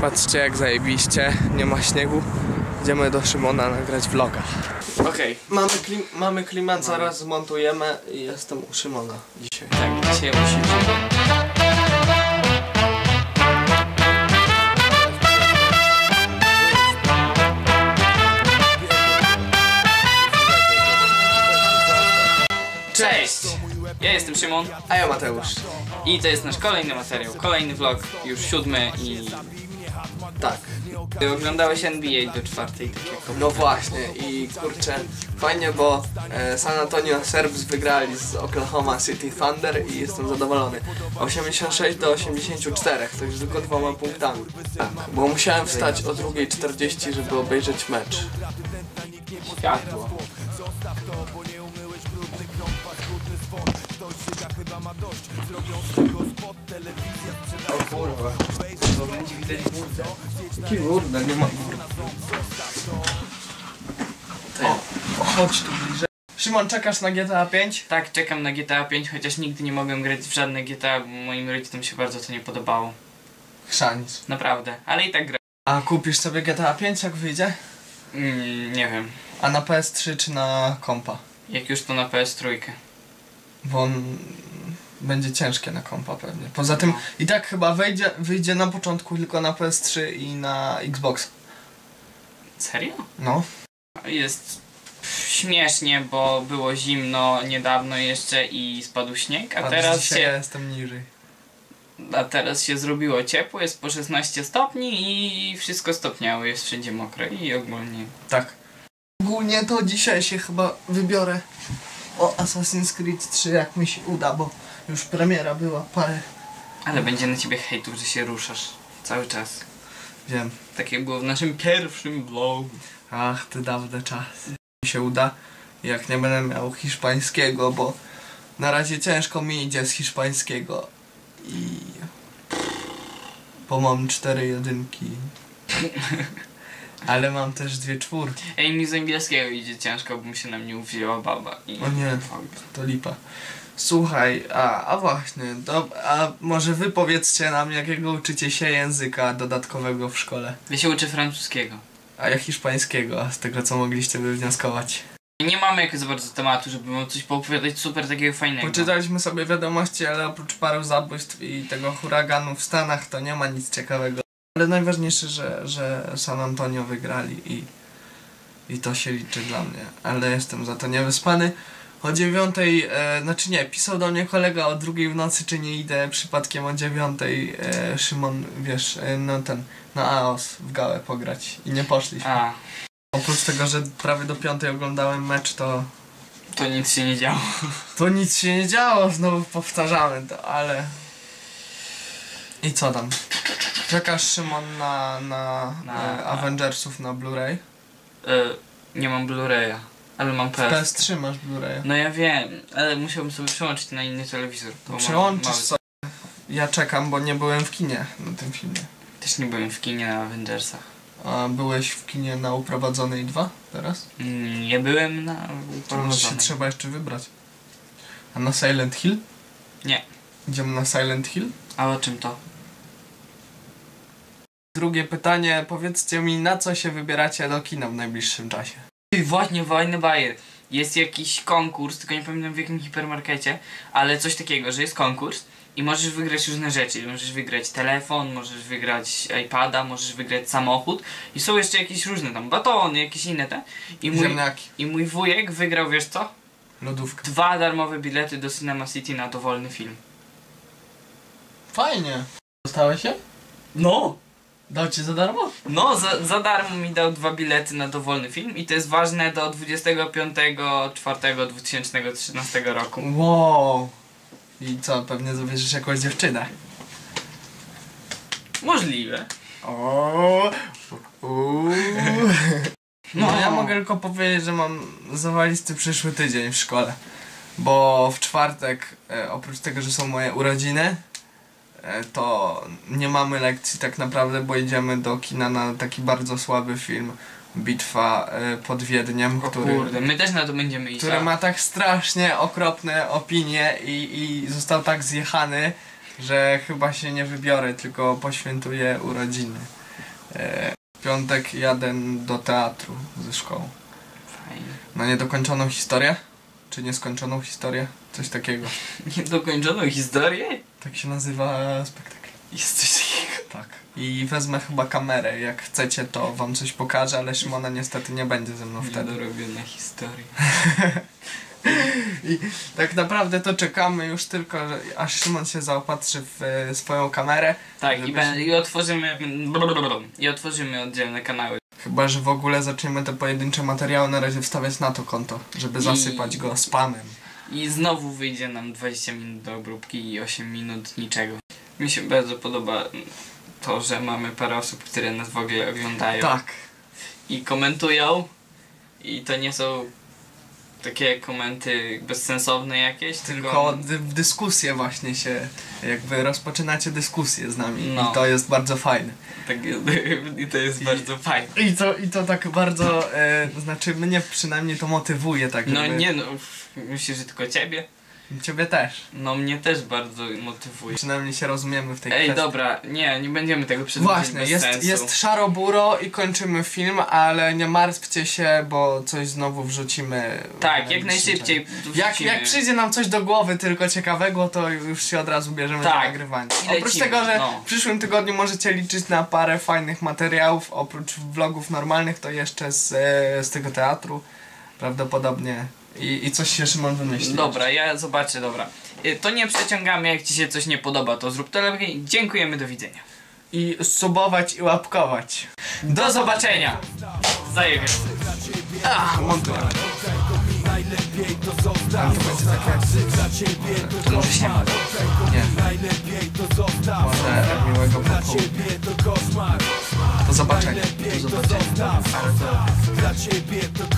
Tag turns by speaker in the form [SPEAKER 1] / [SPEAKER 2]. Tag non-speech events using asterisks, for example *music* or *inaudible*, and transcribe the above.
[SPEAKER 1] Patrzcie jak zajebiście, nie ma śniegu. Idziemy do Szymona nagrać vloga. Okej, mamy, klim mamy klimat, zaraz zmontujemy i jestem u Szymona dzisiaj.
[SPEAKER 2] Tak, dzisiaj musisz. Cześć! Ja jestem Szymon
[SPEAKER 1] A ja Mateusz.
[SPEAKER 2] i to jest nasz kolejny materiał, kolejny vlog, już siódmy i
[SPEAKER 1] Tak.
[SPEAKER 2] ty oglądałeś NBA do czwartej, tak
[SPEAKER 1] No właśnie i kurczę, fajnie, bo e, San Antonio Serbs wygrali z Oklahoma City Thunder i jestem zadowolony. 86 do 84, to już tylko dwoma punktami. Tak, bo musiałem wstać o 2.40, żeby obejrzeć mecz.
[SPEAKER 2] światło. O kurwa, to będzie widać burdę.
[SPEAKER 1] Jaki kurde, nie ma O, chodź tu bliżej. Szymon, czekasz na GTA 5?
[SPEAKER 2] Tak, czekam na GTA 5, chociaż nigdy nie mogłem grać w żadne GTA, bo moim rodzicom się bardzo to nie podobało.
[SPEAKER 1] Chrzanic.
[SPEAKER 2] Naprawdę, ale i tak gra.
[SPEAKER 1] A kupisz sobie GTA 5 jak wyjdzie?
[SPEAKER 2] Mm, nie wiem,
[SPEAKER 1] A na PS3 czy na kompa?
[SPEAKER 2] jak już to na PS3.
[SPEAKER 1] Bo on będzie ciężkie na kompa pewnie. Poza tym i tak chyba wejdzie, wyjdzie na początku tylko na PS3 i na Xbox.
[SPEAKER 2] Serio?
[SPEAKER 1] No.
[SPEAKER 2] Jest śmiesznie, bo było zimno niedawno jeszcze i spadł śnieg, a
[SPEAKER 1] A
[SPEAKER 2] teraz
[SPEAKER 1] dzisiaj ja
[SPEAKER 2] się,
[SPEAKER 1] jestem niżej.
[SPEAKER 2] a teraz się zrobiło ciepło, jest po 16 stopni i wszystko stopniało, jest wszędzie mokre i ogólnie
[SPEAKER 1] Tak. Ogólnie to dzisiaj się chyba wybiorę o Assassin's Creed 3 jak mi się uda, bo już premiera była parę.
[SPEAKER 2] Ale będzie na ciebie hejtów, że się ruszasz cały czas.
[SPEAKER 1] Wiem.
[SPEAKER 2] Tak jak było w naszym pierwszym vlogu.
[SPEAKER 1] Ach, ty dawne czasy. Mi się uda, jak nie będę miał hiszpańskiego, bo na razie ciężko mi idzie z hiszpańskiego i... Bo mam cztery jedynki. Ale mam też dwie czwórki.
[SPEAKER 2] Ej, mi z angielskiego idzie ciężko, bo mi się na mnie uwzięła baba. I...
[SPEAKER 1] O nie. To lipa. Słuchaj, a, a właśnie, do, a może wy powiedzcie nam, jakiego uczycie się języka dodatkowego w szkole?
[SPEAKER 2] Ja się uczę francuskiego.
[SPEAKER 1] A ja hiszpańskiego, z tego co mogliście wywnioskować.
[SPEAKER 2] Nie mamy za bardzo tematu, żeby wam coś poopowiadać super takiego fajnego.
[SPEAKER 1] Poczytaliśmy sobie wiadomości, ale oprócz paru zabójstw i tego huraganu w Stanach to nie ma nic ciekawego. Ale najważniejsze, że, że San Antonio wygrali i, i to się liczy dla mnie. Ale jestem za to niewyspany. O dziewiątej, e, znaczy nie, pisał do mnie kolega o drugiej w nocy, czy nie idę przypadkiem o dziewiątej, e, Szymon, wiesz, e, no ten, na AOS w gałę pograć i nie poszliśmy.
[SPEAKER 2] A,
[SPEAKER 1] Oprócz tego, że prawie do piątej oglądałem mecz, to
[SPEAKER 2] to nic się nie działo.
[SPEAKER 1] to nic się nie działo, znowu powtarzamy to, ale... I co tam? Czekasz Szymon na, na,
[SPEAKER 2] Na-
[SPEAKER 1] e, Avengersów na Blu-ray?
[SPEAKER 2] E, nie mam Blu-raya, ale mam PS.
[SPEAKER 1] PS3 masz Blu-ray.
[SPEAKER 2] No ja wiem, ale musiałbym sobie przełączyć na inny telewizor.
[SPEAKER 1] Przełączysz sobie. Ja czekam, bo nie byłem w kinie na tym filmie.
[SPEAKER 2] Też nie byłem w kinie na Avengersach.
[SPEAKER 1] A byłeś w kinie na Uprowadzonej 2 teraz?
[SPEAKER 2] Mm, Nie byłem na...
[SPEAKER 1] To może się trzeba jeszcze wybrać. A na Silent Hill?
[SPEAKER 2] Nie.
[SPEAKER 1] Idziemy na Silent Hill?
[SPEAKER 2] A o czym to?
[SPEAKER 1] Drugie pytanie, powiedzcie mi, na co się wybieracie do kina w najbliższym czasie?
[SPEAKER 2] Ej, Właśnie, fajny bajer. Jest jakiś konkurs, tylko nie pamiętam w jakim hipermarkecie, ale coś takiego, że jest konkurs i możesz wygrać różne rzeczy. Możesz wygrać telefon, możesz wygrać iPada, możesz wygrać samochód i są jeszcze jakieś różne tam batony, jakieś inne te. I mój,
[SPEAKER 1] Ziemniaki.
[SPEAKER 2] I mój wujek wygrał, wiesz co?
[SPEAKER 1] Lodówka.
[SPEAKER 2] Dwa darmowe bilety do Cinema City na dowolny film.
[SPEAKER 1] Fajnie. Dostałeś się?
[SPEAKER 2] No!
[SPEAKER 1] Dał ci za darmo?
[SPEAKER 2] No, za, za darmo mi dał dwa bilety na dowolny film i to jest ważne do 25.04.2013 roku.
[SPEAKER 1] Wow. I co, pewnie zabierzesz jakąś dziewczynę?
[SPEAKER 2] Możliwe.
[SPEAKER 1] O. Uuu. No,
[SPEAKER 2] No.
[SPEAKER 1] ja mogę tylko powiedzieć, że mam zawalisty przyszły tydzień w szkole. Bo w czwartek, e, oprócz tego, że są moje urodziny, to nie mamy lekcji tak naprawdę, bo idziemy do kina na taki bardzo słaby film Bitwa e, pod Wiedniem,
[SPEAKER 2] O
[SPEAKER 1] który,
[SPEAKER 2] kurde, my też na to będziemy iść.
[SPEAKER 1] który ma tak strasznie okropne opinie i, i został tak zjechany, że chyba się nie wybiorę, tylko poświętuję urodziny. E, w piątek jadę do teatru ze szkoły.
[SPEAKER 2] Fajnie.
[SPEAKER 1] Na niedokończoną historię? Czy nieskończoną historię? Coś takiego. *laughs*
[SPEAKER 2] Niedokończoną historię?
[SPEAKER 1] Tak się nazywa spektakl.
[SPEAKER 2] Jest coś takiego.
[SPEAKER 1] Tak. I wezmę chyba kamerę. Jak chcecie, to wam coś pokażę, ale Szymona niestety nie będzie ze mną wtedy.
[SPEAKER 2] Niedorobiona historia. *laughs*
[SPEAKER 1] I tak naprawdę to czekamy już tylko, że aż Szymon się zaopatrzy w e, swoją kamerę.
[SPEAKER 2] Tak, i,
[SPEAKER 1] się-
[SPEAKER 2] i otworzymy. I otworzymy oddzielne kanały.
[SPEAKER 1] Chyba, że w ogóle zaczniemy te pojedyncze materiały na razie wstawiać na to konto, żeby
[SPEAKER 2] I-
[SPEAKER 1] zasypać go spamem.
[SPEAKER 2] I znowu wyjdzie nam 20 minut do obróbki i 8 minut niczego. Mi się bardzo podoba to, że mamy parę osób, które nas w ogóle oglądają
[SPEAKER 1] Tak.
[SPEAKER 2] i komentują. I to nie są takie komenty bezsensowne jakieś, tylko,
[SPEAKER 1] Tylko w dyskusję właśnie się, jakby rozpoczynacie dyskusję z nami
[SPEAKER 2] No.
[SPEAKER 1] i to jest bardzo fajne.
[SPEAKER 2] tak, *laughs* i to jest
[SPEAKER 1] I-
[SPEAKER 2] bardzo fajne.
[SPEAKER 1] I to, i to tak bardzo, e, znaczy mnie przynajmniej to motywuje tak,
[SPEAKER 2] No
[SPEAKER 1] żeby...
[SPEAKER 2] nie no, myślę, że tylko ciebie.
[SPEAKER 1] Ciebie też.
[SPEAKER 2] No mnie też bardzo motywuje.
[SPEAKER 1] Przynajmniej się rozumiemy w tej
[SPEAKER 2] Ej,
[SPEAKER 1] kwestii.
[SPEAKER 2] dobra, nie, nie będziemy tego przedłużać
[SPEAKER 1] Właśnie,
[SPEAKER 2] bez
[SPEAKER 1] jest,
[SPEAKER 2] sensu.
[SPEAKER 1] jest szaro-buro i kończymy film, ale nie martwcie się, bo coś znowu wrzucimy.
[SPEAKER 2] Tak, jak najszybciej.
[SPEAKER 1] Jak, jak przyjdzie nam coś do głowy tylko ciekawego, to już się od razu bierzemy
[SPEAKER 2] Tak.
[SPEAKER 1] do nagrywania. Oprócz
[SPEAKER 2] lecimy,
[SPEAKER 1] tego, że
[SPEAKER 2] no.
[SPEAKER 1] w przyszłym tygodniu możecie liczyć na parę fajnych materiałów, oprócz vlogów normalnych, to jeszcze z, e, z tego teatru prawdopodobnie. I, I coś się Szymon wymyśli.
[SPEAKER 2] Dobra, ja zobaczę, dobra. Y, To nie przeciągamy, jak ci się coś nie podoba, to zrób to lepiej. Dziękujemy, do widzenia.
[SPEAKER 1] I subować i łapkować.
[SPEAKER 2] Do zobaczenia! Zajebie.
[SPEAKER 1] A, montuję. Tam to będzie takie...
[SPEAKER 2] To może się ma.
[SPEAKER 1] Nie. Może miłego popołudnia. Do zobaczenia.
[SPEAKER 2] Do zobaczenia.
[SPEAKER 3] Dla ciebie to